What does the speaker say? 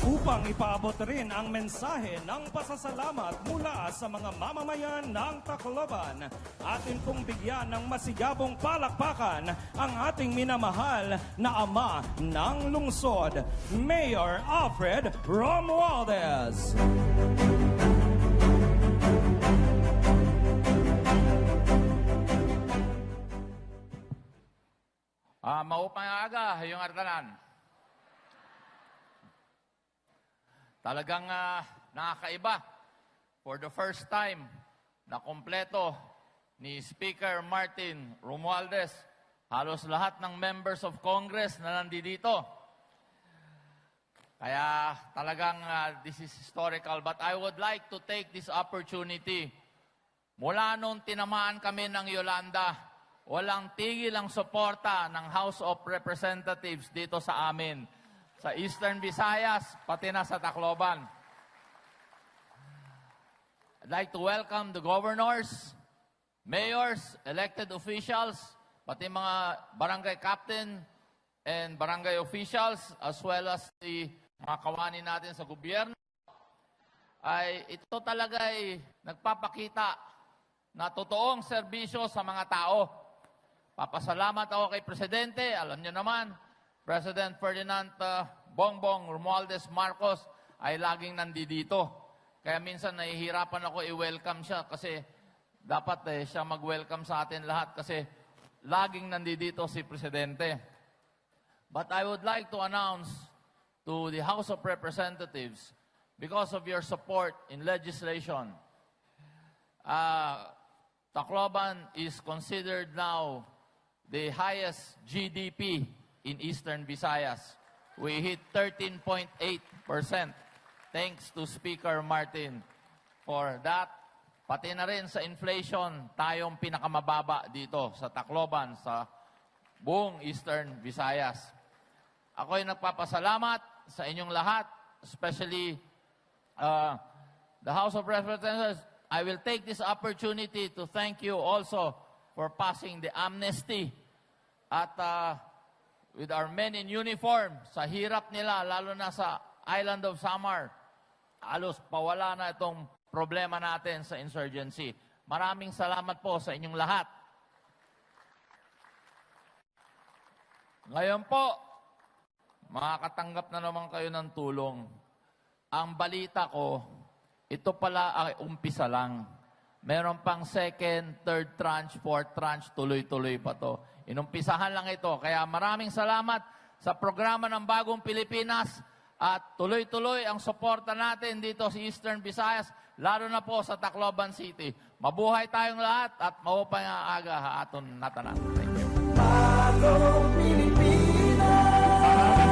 upang ipaabot rin ang mensahe ng pasasalamat mula sa mga mamamayan ng Tacloban. Atin pong bigyan ng masigabong palakpakan ang ating minamahal na ama ng lungsod, Mayor Alfred Romualdez. Ah, maupang aga, yung artanan. Talagang ah, nakakaiba. For the first time, na kompleto ni Speaker Martin Romualdez, halos lahat ng members of Congress na nandito. Kaya talagang ah, this is historical. But I would like to take this opportunity. Mula nung tinamaan kami ng Yolanda, walang tigil ang suporta ng House of Representatives dito sa amin. Sa Eastern Visayas, pati na sa Tacloban. I'd like to welcome the governors, mayors, elected officials, pati mga barangay captain and barangay officials, as well as the mga kawani natin sa gobyerno, ay ito talaga ay nagpapakita na totoong serbisyo sa mga tao. Papasalamat ako kay Presidente, alam niyo naman, President Ferdinand uh, Bongbong Romualdez Marcos ay laging nandito. Kaya minsan nahihirapan ako i-welcome siya kasi dapat eh, siya mag-welcome sa atin lahat kasi laging nandito si Presidente. But I would like to announce to the House of Representatives, because of your support in legislation, uh, Tacloban is considered now the highest GDP in Eastern Visayas. We hit 13.8% thanks to Speaker Martin for that. Pati na rin sa inflation, tayong pinakamababa dito sa Tacloban, sa buong Eastern Visayas. Ako ay nagpapasalamat sa inyong lahat, especially uh, the House of Representatives. I will take this opportunity to thank you also for passing the amnesty at uh, with our men in uniform sa hirap nila, lalo na sa island of Samar, halos pawala na itong problema natin sa insurgency. Maraming salamat po sa inyong lahat. Ngayon po, makakatanggap na naman kayo ng tulong. Ang balita ko, ito pala ay umpisa lang. Meron pang second, third tranche, fourth tranche, tuloy-tuloy pa to. Inumpisahan lang ito. Kaya maraming salamat sa programa ng Bagong Pilipinas at tuloy-tuloy ang suporta natin dito sa si Eastern Visayas, lalo na po sa Tacloban City. Mabuhay tayong lahat at maupay ang aga aton natanan. Thank you.